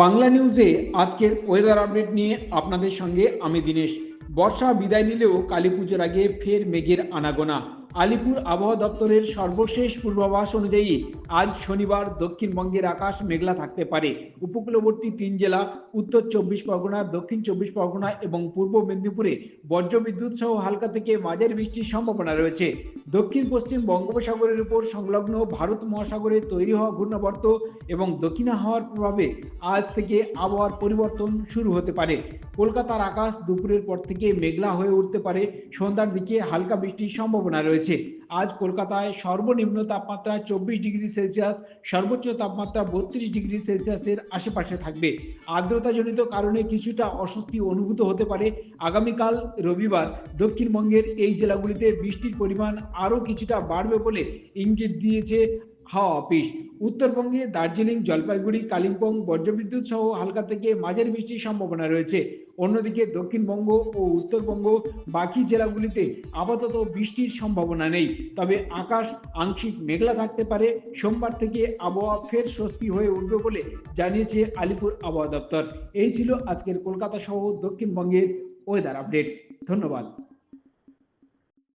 বাংলা নিউজে আজকের weather update নিয়ে আপনাদের সঙ্গে আমি দিনেশ। বর্ষা বিদায় নিলেও কালী পুজোর আগে ফের মেঘের আনাগোনা। আলিপুর আবহাওয়া দপ্তরের সর্বশেষ পূর্বাভাস অনুযায়ী আজ শনিবার দক্ষিণবঙ্গের আকাশ মেঘলা থাকতে পারে। উপকূলবর্তী তিন জেলা, উত্তর চব্বিশ পরগনা, দক্ষিণ চব্বিশ পরগনা এবং পূর্ব মেদিনীপুরে বজ্রবিদ্যুৎ সহ হালকা থেকে মাঝারি বৃষ্টির সম্ভাবনা রয়েছে। দক্ষিণ পশ্চিম বঙ্গোপসাগরের উপর সংলগ্ন ভারত মহাসাগরে তৈরি হওয়া ঘূর্ণাবর্ত এবং দক্ষিণা হওয়ার প্রভাবে আজ থেকে আবহাওয়ার পরিবর্তন শুরু হতে পারে। কলকাতার আকাশ দুপুরের পর থেকে মেঘলা হয়ে উঠতে পারে। সন্ধ্যার দিকে হালকা বৃষ্টির সম্ভাবনা রয়েছে। আজ কলকাতায় সর্বনিম্ন তাপমাত্রা চব্বিশ ডিগ্রি সেলসিয়াস, সর্বোচ্চ তাপমাত্রা বত্রিশ ডিগ্রি সেলসিয়াসের আশেপাশে থাকবে। আর্দ্রতাজনিত কারণে কিছুটা অস্বস্তি অনুভূত হতে পারে আগামীকাল রবিবার। দক্ষিণবঙ্গের এই জেলাগুলিতে বৃষ্টির পরিমাণ আরও কিছুটা বাড়বে বলে ইঙ্গিত দিয়েছে হাওয়া অফিস উত্তরবঙ্গে দার্জিলিং, জলপাইগুড়ি, কালিম্পং, বজ্রবিদ্যুৎ সহ হালকা থেকে মাঝারি বৃষ্টির সম্ভাবনা রয়েছে। অন্যদিকে দক্ষিণবঙ্গ ও উত্তরবঙ্গ বাকি জেলাগুলিতে আপাতত বৃষ্টির সম্ভাবনা নেই। তবে আকাশ আংশিক মেঘলা থাকতে পারে। সোমবার থেকে আবহাওয়া ফের স্বস্তি হয়ে উঠবে বলে জানিয়েছে আলিপুর আবহাওয়া দপ্তর। এই ছিল আজকের কলকাতা সহ দক্ষিণবঙ্গের ওয়েদার আপডেট ধন্যবাদ।